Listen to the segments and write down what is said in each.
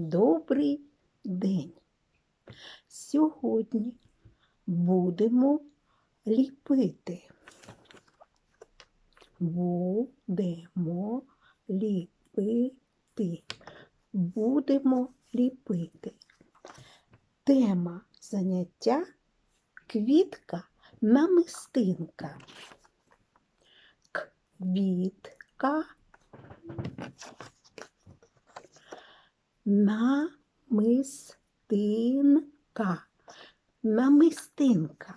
Добрий день. Сьогодні будемо ліпити. Будемо ліпити. Будемо ліпити. Тема заняття квітка намистинка. Квітка намистинка. Намистинка.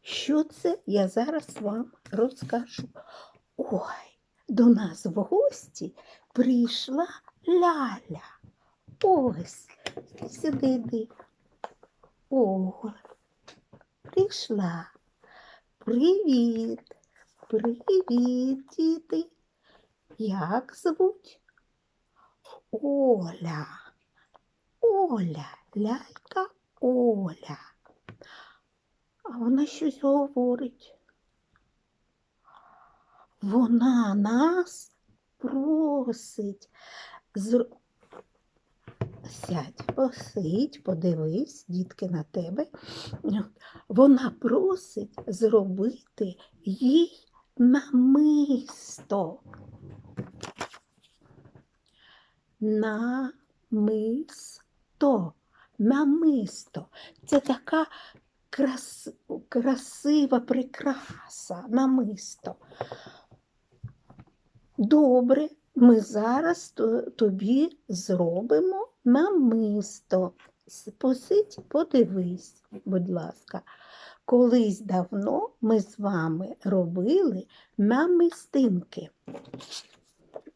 Що це я зараз вам розкажу. Ой, до нас в гості прийшла ляля. Ось, сюди йди. О, прийшла. Привіт. Привіт, діти. Як звуть? Оля. Оля, лялька Оля. А вона щось говорить. Вона нас просить. Зр... Сядь, посидь, подивись, дітки, на тебе. Вона просить зробити їй намисто. Намисто. Намисто. Це така крас... красива прикраса, намисто. Добре, ми зараз тобі зробимо намисто. Посидь, подивись, будь ласка. Колись давно ми з вами робили намистинки.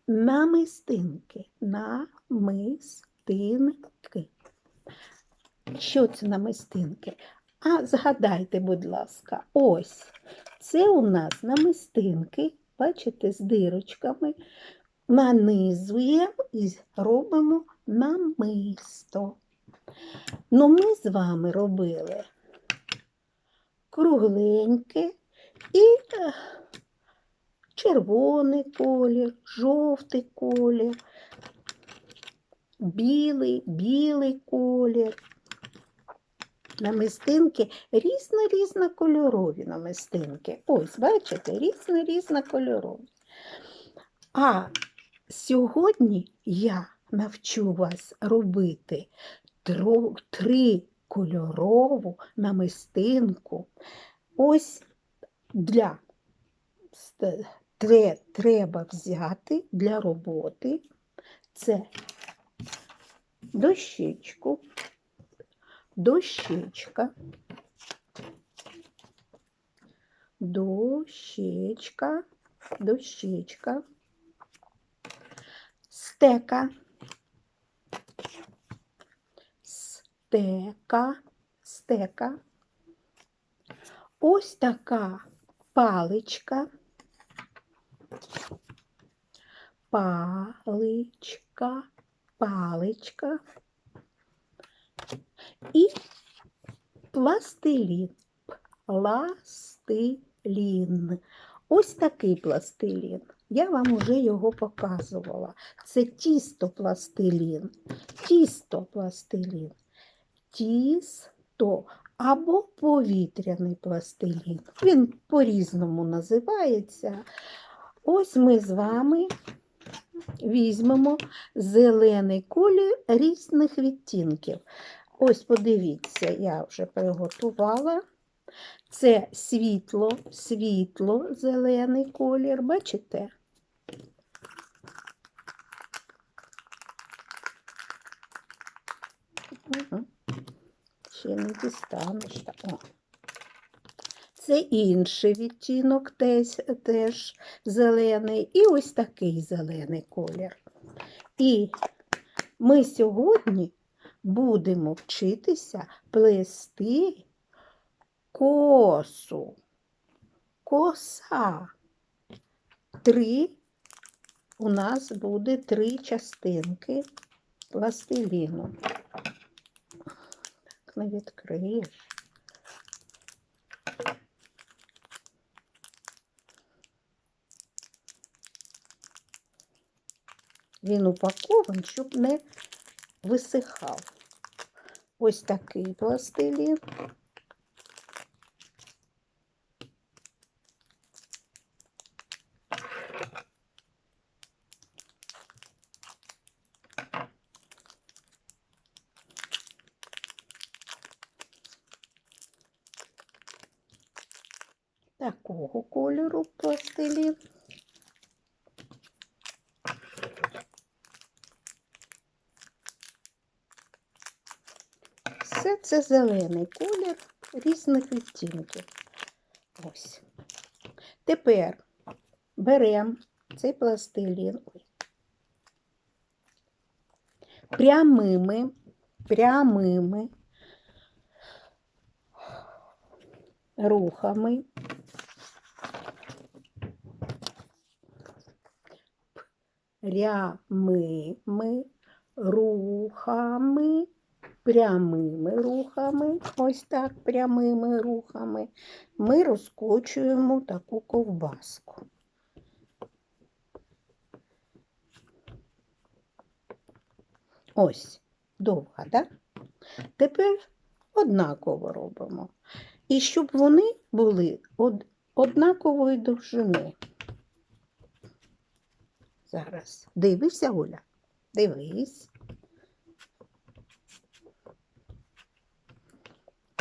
Намистинки. Намистинки. Що це намистинки? А згадайте, будь ласка, ось це у нас намистинки, бачите, з дирочками. Нанизуємо і робимо намисто. Ну, ми з вами робили кругленьке і е, червоний колір, жовтий колір, білий, білий колір. Намистинки різно-різнокольорові намистинки. Ось, бачите, різно-різнокольорові. А сьогодні я навчу вас робити тро- трикольорову намистинку. Ось для тре- треба взяти для роботи це дощечку, дощечка, дощечка, дощечка, стека, стека, стека. Ось така паличка, паличка, паличка і пластилін. Пластилін. Ось такий пластилін. Я вам уже його показувала. Це тісто пластилін. Тісто пластилін. Тісто або повітряний пластилін. Він по-різному називається. Ось ми з вами візьмемо зелений колір різних відтінків. Ось подивіться, я вже приготувала. Це світло, світло, зелений колір, бачите? Ще не дістанеш. та- О. Це інший відтінок теж, теж зелений. І ось такий зелений колір. І ми сьогодні будемо вчитися плести косу. Коса. Три. У нас буде три частинки пластиліну. Так не відкриєш. Він упакований, щоб не висихав. Ось такий пластилін. Такого кольору пластилін. Все це зелений колір різних відтінків. Ось. Тепер беремо цей пластилін прямими, прямими рухами прямими рухами прямими рухами, ось так прямими рухами, ми розкочуємо таку ковбаску. Ось, довга, так? Тепер однаково робимо. І щоб вони були однакової довжини. Зараз. Дивишся, Оля? Дивись.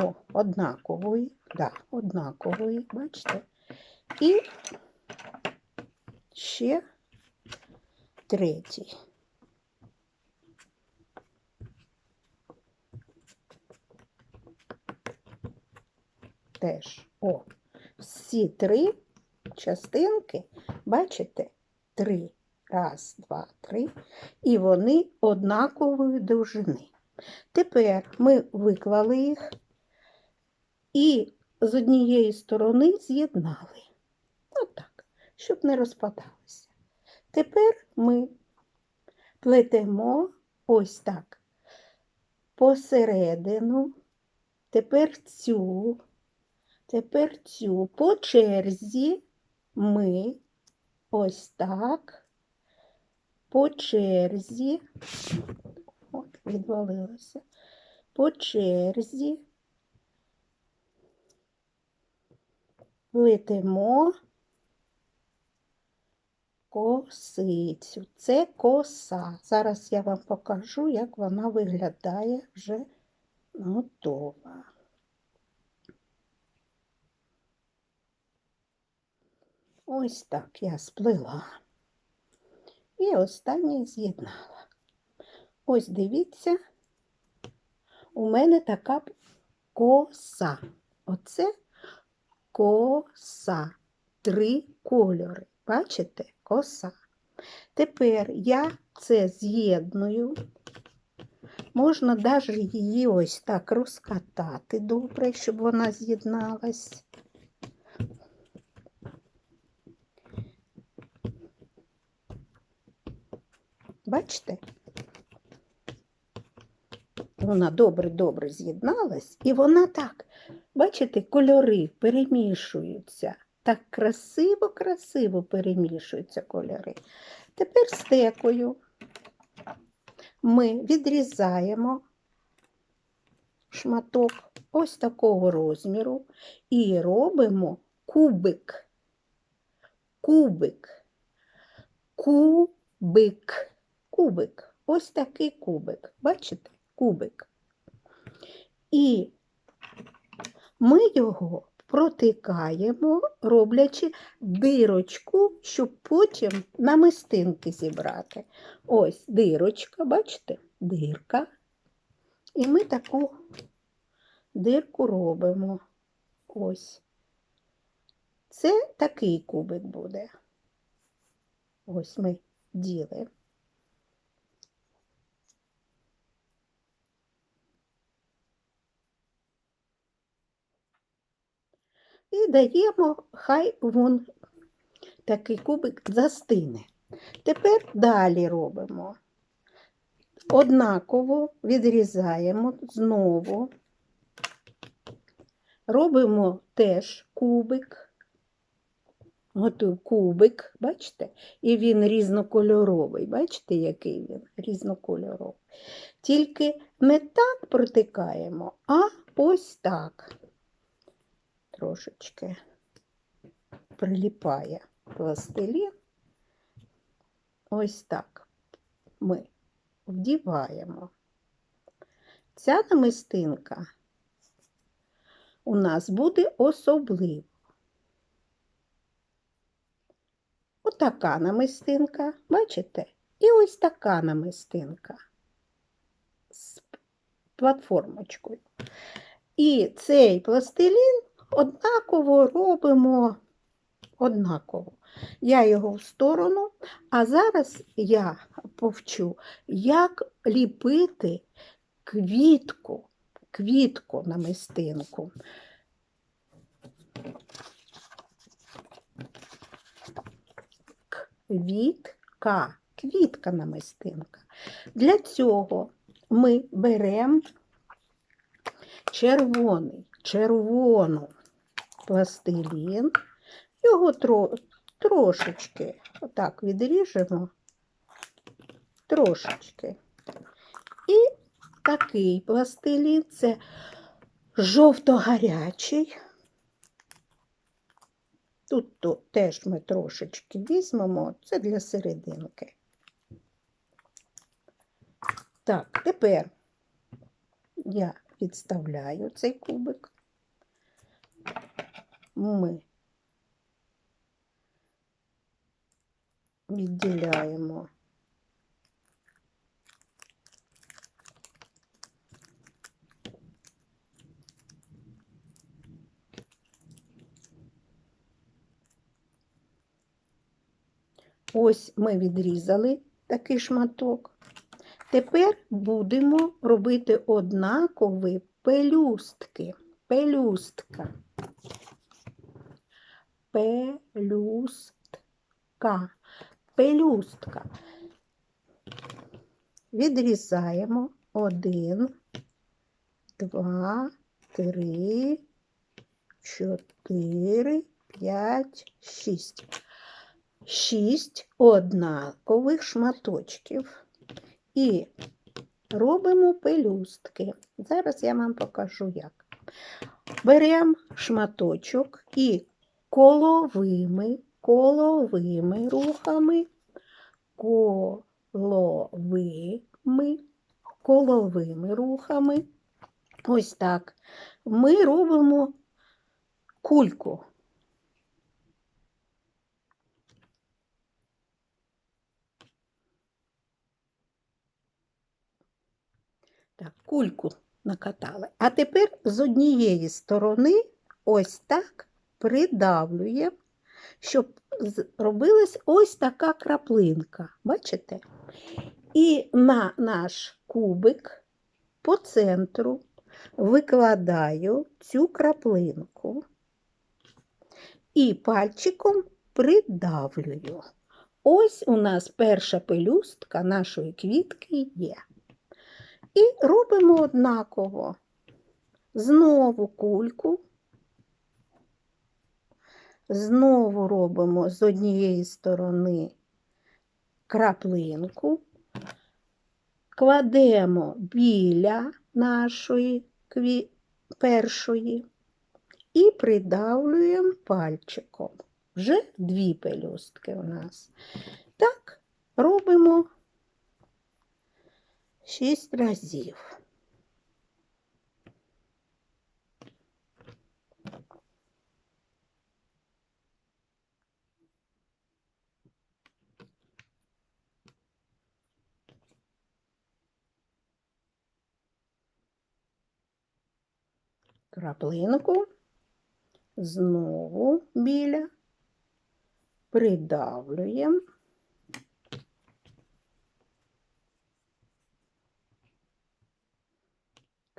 О, однакової, да, однакової, бачите? І ще третій. Теж. О, всі три частинки, бачите, три. Раз, два, три. І вони однакової довжини. Тепер ми виклали їх і з однієї сторони з'єднали. Отак, щоб не розпадалося. Тепер ми плетемо ось так посередину, тепер цю, тепер цю. По черзі ми ось так, по черзі, от, відвалилося, по черзі плетемо косицю. Це коса. Зараз я вам покажу, як вона виглядає вже готова. Ось так я сплела. І останнє з'єднала. Ось дивіться, у мене така коса. Оце коса. Три кольори. Бачите? Коса. Тепер я це з'єдную. Можна навіть її ось так розкатати добре, щоб вона з'єдналась. Бачите? Вона добре-добре з'єдналась, і вона так, бачите, кольори перемішуються. Так красиво-красиво перемішуються кольори. Тепер стекою ми відрізаємо шматок ось такого розміру і робимо кубик. Кубик. Кубик. Кубик. Ось такий кубик. Бачите? Кубик. І ми його протикаємо, роблячи дирочку, щоб потім намистинки зібрати. Ось дирочка, бачите, дирка. І ми таку дирку робимо. Ось. Це такий кубик буде. Ось ми ділимо. І даємо, хай вон такий кубик застине. Тепер далі робимо. Однаково відрізаємо знову. Робимо теж кубик. готую кубик, бачите? І він різнокольоровий. Бачите, який він різнокольоровий. Тільки не так протикаємо, а ось так. Трошечки приліпає пластилін. Ось так ми вдіваємо. Ця намистинка у нас буде особлива. Отака намистинка, бачите? І ось така намистинка з платформочкою. І цей пластилін однаково робимо однаково. Я його в сторону, а зараз я повчу, як ліпити квітку, квітку намистинку. Квітка, квітка намистинка. Для цього ми беремо червоний, червону пластилін, його тро, трошечки отак відріжемо, трошечки. І такий пластилін це жовто-гарячий. Тут то теж ми трошечки візьмемо, це для серединки. Так, тепер я відставляю цей кубик. Ми відділяємо Ось ми відрізали такий шматок. Тепер будемо робити однакові пелюстки. Пелюстка. Пелюстка. Пелюстка. Відрізаємо один, два, три, чотири, п'ять, шість. Шість однакових шматочків. І робимо пелюстки. Зараз я вам покажу, як. Беремо шматочок і коловими, коловими рухами, коловими, коловими рухами. Ось так. Ми робимо кульку. Так, кульку накатали. А тепер з однієї сторони ось так придавлюємо, щоб робилась ось така краплинка. Бачите? І на наш кубик по центру викладаю цю краплинку і пальчиком придавлюю. Ось у нас перша пелюстка нашої квітки є. І робимо однаково. Знову кульку, знову робимо з однієї сторони краплинку, кладемо біля нашої кві... першої і придавлюємо пальчиком. Вже дві пелюстки у нас. Так, робимо шість разів. Краплинку знову біля, придавлюємо.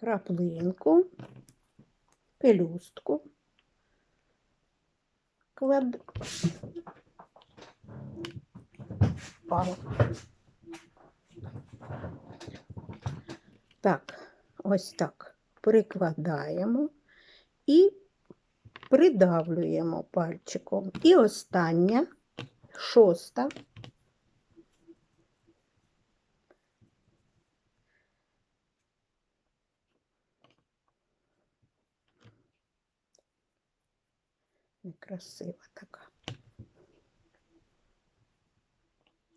краплинку, пелюстку, клад... Пал. Так, ось так прикладаємо і придавлюємо пальчиком. І остання, шоста. Некрасива така.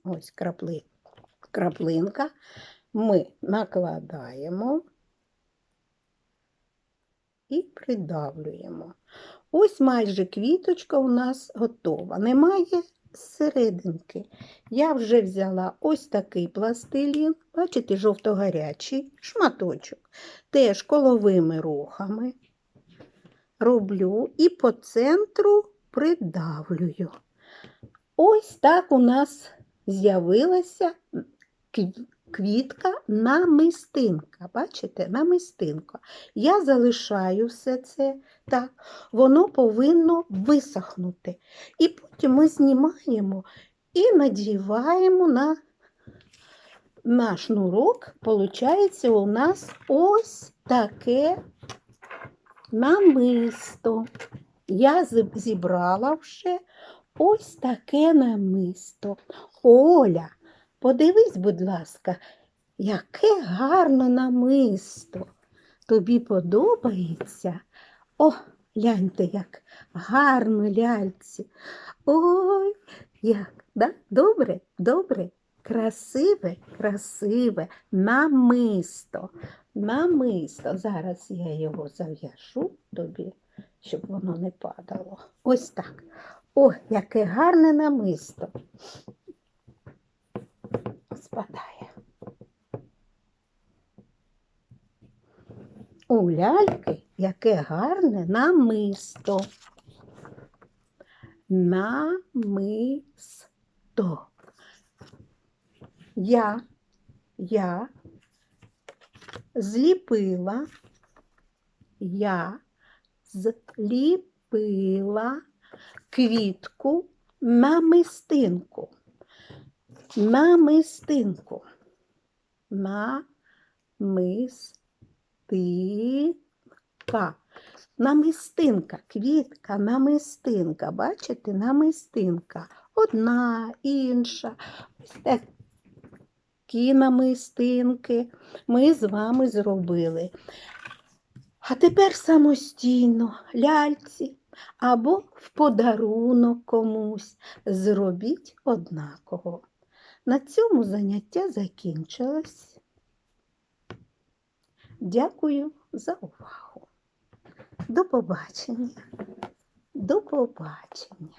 Ось крапли, краплинка. Ми накладаємо і придавлюємо. Ось майже квіточка у нас готова. Немає серединки. Я вже взяла ось такий пластилін, бачите, жовто-гарячий шматочок. Теж коловими рухами роблю і по центру придавлюю. Ось так у нас з'явилася квітка намистинка. Бачите, намистинка. Я залишаю все це так, воно повинно висохнути. І потім ми знімаємо і надіваємо на, на шнурок. Получається у нас ось таке намисто. Я зібрала вже ось таке намисто. Оля, подивись, будь ласка, яке гарне намисто. Тобі подобається? О, гляньте, як гарно ляльці. Ой, як, да? добре, добре, красиве, красиве, намисто. Намисто. Зараз я його зав'яжу тобі, щоб воно не падало. Ось так. О, яке гарне намисто. Спадає. У ляльки яке гарне намисто. Намисто. Я, я зліпила, я зліпила квітку намистинку. Намистинку. Намистинка. Намистинка, квітка, намистинка. Бачите, намистинка. Одна, інша. Ось такі намистинки ми з вами зробили. А тепер самостійно ляльці або в подарунок комусь зробіть однаково. На цьому заняття закінчилось. Дякую за увагу. До побачення. До побачення.